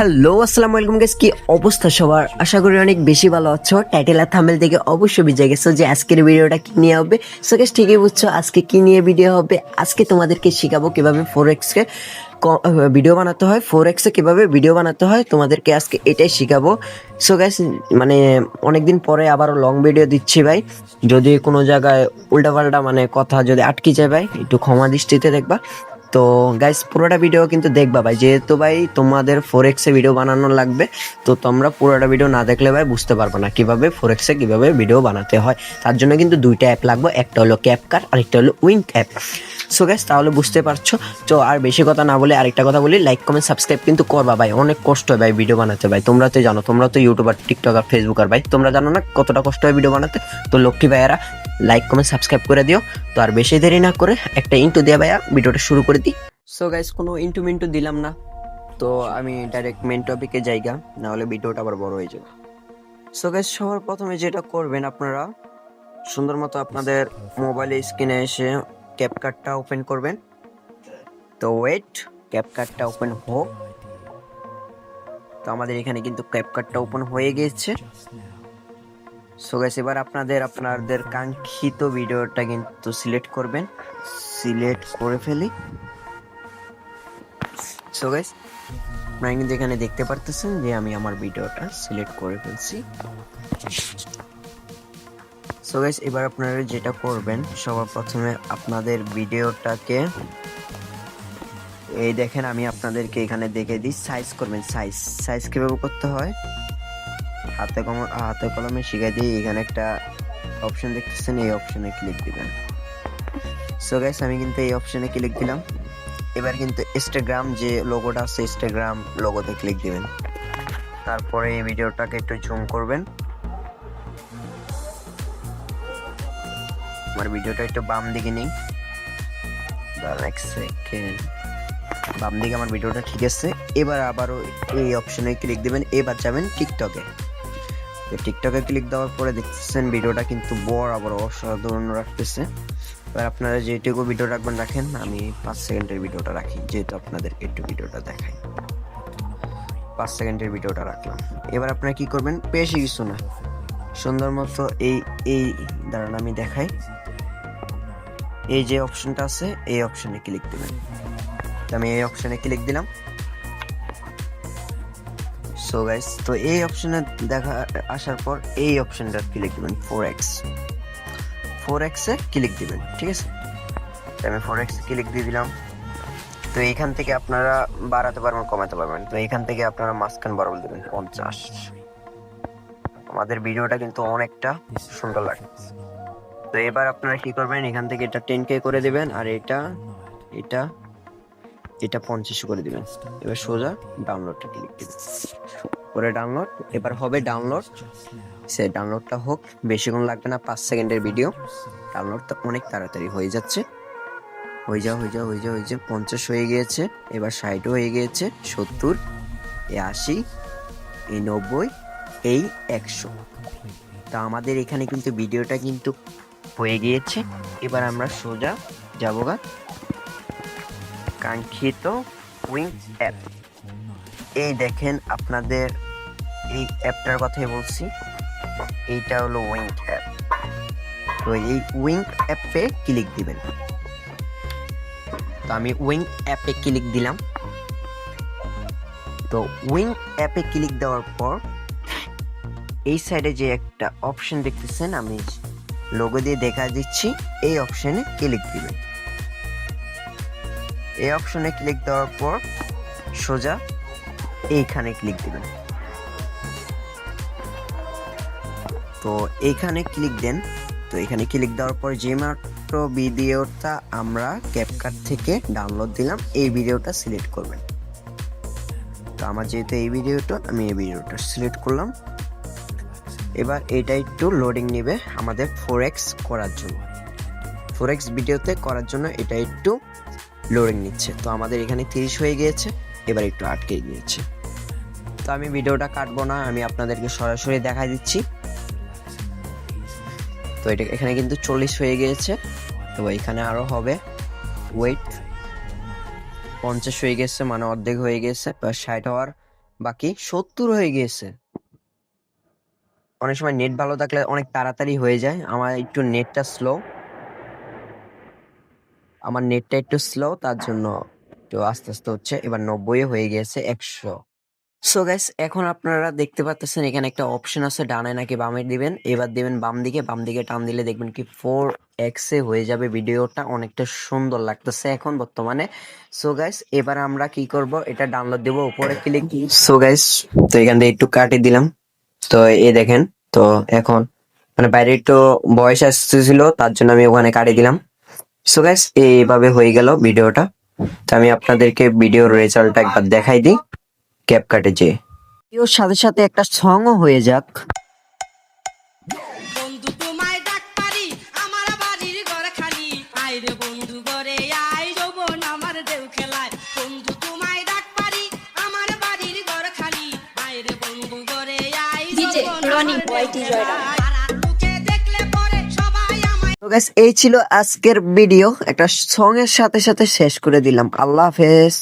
Hello, আসসালামু আলাইকুম guys কি অবস্থা সবার? আশা করি অনেক বেশি ভালো আছো। টাইটেল আর থাম্বনেল থেকে অবশ্যই বুঝে গেছো যে আজকের ভিডিওটা কি নিয়ে হবে। সো গাইস ঠিকই বুঝছ, আজকে কি নিয়ে ভিডিও হবে? আজকে তোমাদেরকে শেখাবো কীভাবে ফোর এক্সকে ভিডিও বানাতে হয় ফোর এক্সে কীভাবে ভিডিও বানাতে হয়, তোমাদেরকে আজকে এটাই শেখাবো। সো গাইস মানে অনেকদিন পরে আবারও লং ভিডিও দিচ্ছি ভাই। যদি কোনো জায়গায় উল্টাপাল্টা মানে কথা যদি আটকে যায় ভাই, একটু ক্ষমা দৃষ্টিতে দেখবা। তো গাইস পুরোটা ভিডিও কিন্তু দেখবা ভাই। যেহেতু ভাই তোমাদের ফোর এক্সে ভিডিও বানানো লাগবে, তো তোমরা পুরোটা ভিডিও না দেখলে ভাই বুঝতে পারবে না কীভাবে ফোর এক্সে কীভাবে ভিডিও বানাতে হয়। তার জন্য কিন্তু দুইটা অ্যাপ লাগবে, একটা হলো ক্যাপকার আর একটা হলো উইঙ্ক অ্যাপ সো গাইস তাহলে বুঝতে পারছ? তো আর বেশি কথা না বলে আরেকটা কথা বলি লাইক কমেন্ট সাবস্ক্রাইব কিন্তু করবা ভাই। অনেক কষ্ট হয় ভাই ভিডিও বানাতে ভাই। তোমরা তো জানো, তোমরা তো ইউটিউবার টিকটকার ফেসবুকার ভাই। তোমরা জানো না কতটা কষ্ট হয় ভিডিও বানাতে? তো লক্ষ্মী ভাইয়ারা লাইক কমেন্ট সাবস্ক্রাইব করে দিও। তো আর বেশি দেরি না করে একটা ইন্টু দিয়ে ভাইয়া ভিডিওটা শুরু করে দিই। সো গাইস কোনো ইন্টু মিন্টু দিলাম না। তো আমি ডাইরেক্ট মেন টপিকে জায়গা না হলে ভিডিওটা আবার বড় হয়ে যাবে। সো গাইস সবার প্রথমে যেটা করবেন আপনারা, সুন্দর মতো আপনাদের মোবাইলে স্ক্রিনে এসে ক্যাপকার্ডটা ওপেন করবেন। তো ওয়েট ক্যাপকার্ডটা ওপেন হোক। তো আমাদের এখানে কিন্তু ক্যাপকার্ডটা ওপেন হয়ে গিয়েছে সো গাইস এবার আপনাদের আপনাদের কাঙ্ক্ষিত ভিডিওটা কিন্তু সিলেক্ট করবেন। সিলেক্ট করে ফেলি। সো গাইস আপনারা কিন্তু এখানে দেখতে পারতেছেন যে আমি আমার ভিডিওটা সিলেক্ট করে ফেলছি। সো গাইস এবার আপনারা যেটা করবেন, সবার প্রথমে আপনাদের ভিডিওটাকে, এই দেখেন আমি আপনাদেরকে এখানে দেখে দিই সাইজ করবেন সাইজ সাইজ কীভাবে করতে হয়? হাতে কলম হাতে কলমে শিখাই দিয়ে এখানে একটা অপশন দেখতেছেন, এই অপশনে ক্লিক দিবেন। সো গাইস আমি কিন্তু এই অপশনে ক্লিক দিলাম। এবার কিন্তু ইনস্টাগ্রাম যে লোগোটা আছে ইনস্টাগ্রাম লোগোতে ক্লিক দিবেন। তারপরে এই ভিডিওটাকে একটু জুম করবেন। আমার ভিডিওটা একটু বাম দিকে নেই। এক সেকেন্ড বাম দিকে আমার ভিডিওটা ঠিক আছে। এবার আবারও এই অপশনে ক্লিক দিবেন। এবার যাবেন টিকটকে তো টিকটকে ক্লিক দেওয়ার পরে দেখতেছেন ভিডিওটা কিন্তু বড় আবার অসাধারণ রাখতেছে। এবার আপনারা যেটুকু ভিডিও রাখবেন, রাখেন, আমি পাঁচ সেকেন্ডের ভিডিওটা রাখি, যেহেতু আপনাদের একটু ভিডিওটা দেখাই। পাঁচ সেকেন্ডের ভিডিওটা রাখলাম। এবার আপনারা কি করবেন? বেশি কিছু না। সুন্দর মতো এই এই, দাঁড়ান, আমি দেখাই। এই যে অপশনটা আছে, এই অপশনে ক্লিক দিবেন। আমি এই অপশনে ক্লিক দিলাম। সো গাইস তো এই অপশনে দেখা, আসার পর এই অপশনটা ক্লিক দিবেন ফোর এক্স ফোর এক্সে ক্লিক দিবেন, ঠিক আছে? আমি ফোর এক্স ক্লিক দিয়ে দিলাম। তো এখান থেকে আপনারা বাড়াতে পারবেন, কমাতে পারবেন। তো এখান থেকে আপনারা মাঝখান বাড়াবো দেবেন, পঞ্চাশ। আমাদের ভিডিওটা কিন্তু অনেকটা সুন্দর লাগে তো এবার আপনারা কি করবেন, এখান থেকে এটা টেন কে করে দিবেন, আর এটা এটা এটা পঞ্চাশ করে দিবেন। এবার সোজা ডাউনলোডটা ক্লিক করে ডাউনলোড এবার হবে ডাউনলোড সে ডাউনলোডটা হোক বেশিক্ষণ লাগবে না, পাঁচ সেকেন্ডের ভিডিও ডাউনলোডটা অনেক তাড়াতাড়ি হয়ে যাচ্ছে। হয়ে যাও হয়ে যাও হয়ে যাও হয়ে যাও, পঞ্চাশ হয়ে গিয়েছে। এবার ষাটও হয়ে গিয়েছে, সত্তর, এ আশি এই নব্বই, এই একশো। তা আমাদের এখানে কিন্তু ভিডিওটা কিন্তু হয়ে গিয়েছে। এবার আমরা সোজা যাব গা। কাঙ্ক্ষিত উইং অ্যাপ এই দেখেন আপনাদের এই অ্যাপটার কথাই বলছি। এইটা হলো উইং অ্যাপ তো এই উইং অ্যাপে ক্লিক দিবেন। তো আমি উইং অ্যাপে ক্লিক দিলাম। তো উইং অ্যাপে ক্লিক দেওয়ার পর এই সাইডে যে একটা অপশন দেখতেছেন, আমি লোগো দিয়ে দেখা দিচ্ছি, এই অপশনে ক্লিক দিবেন। এই অপশনে ক্লিক দেওয়ার পর সোজা এইখানে ক্লিক দিবেন। তো এইখানে ক্লিক দেন। তো এখানে ক্লিক দেওয়ার পর যে মাত্র ভিডিওটা আমরা ক্যাপকাট থেকে ডাউনলোড দিলাম, এই ভিডিওটা সিলেক্ট করবেন। তো আমার যেহেতু এই ভিডিওটা, আমি এই ভিডিওটা সিলেক্ট করলাম। এবার এটা একটু লোডিং নেবে আমাদের ফোর করার জন্য। ফোর ভিডিওতে করার জন্য এটা একটু লোডিং নিচ্ছে। তো আমাদের এখানে তিরিশ হয়ে গিয়েছে, এবার একটু আটকে গিয়েছে তো আমি ভিডিওটা কাটবো না, আমি আপনাদেরকে সরাসরি দেখা দিচ্ছি। তো এটা এখানে কিন্তু চল্লিশ হয়ে গিয়েছে, তো এখানে আরও হবে। ওয়েট পঞ্চাশ হয়ে গেছে মানে অর্ধেক হয়ে গেছে ষাট হওয়ার বাকি সত্তর হয়ে গিয়েছে। অনেক সময় নেট ভালো থাকলে অনেক তাড়াতাড়ি হয়ে যায়, আমার একটু নেটটা স্লো আমার নেটটা একটু স্লো তার জন্য একটু আস্তে আস্তে হচ্ছে। এবার নব্বই হয়ে গেছে একশো। সো গাইস এখন আপনারা দেখতে পাচ্ছেন এখানে একটা অপশন আছে ডানে নাকি বামে দিবেন। এবার দিবেন বাম দিকে বাম দিকে টান দিলে দেখবেন কি ফোর এক্সে হয়ে যাবে ভিডিওটা অনেকটা সুন্দর লাগতেছে এখন বর্তমানে। সো গাইস এবার আমরা কি করব এটা ডাউনলোড দেব উপরে ক্লিক সো গাইস তো এখান থেকে একটু কাটি দিলাম। তো এ দেখেন তো এখন মানে বাইরে একটু বয়স আসতেছিল তার জন্য আমি ওখানে কাটি দিলাম। সো গাইস এইভাবে হয়ে গেল ভিডিওটা। তো আমি আপনাদেরকে ভিডিওর রেজাল্টটা একবার দেখাই দিই। ক্যাপ কাটে যে ভিডিওর সাথে সাথে একটা সংও হয়ে যাক। বন্ধু তোমায় ডাক পারি আমার বাড়ির ঘর খালি আয় রে বন্ধু ঘরে আয় যৌবন আমার দেউ খেলায়। বন্ধু তোমায় ডাক পারি আমার বাড়ির ঘর খালি আয় রে বন্ধু ঘরে আয় DJ যৌবন Running আমার Boy দেউ T জয়রাম। তো গাইস এই ছিল আজকের ভিডিও একটা সং এর সাথে সাথে শেষ করে দিলাম। আল্লাহ হাফেজ।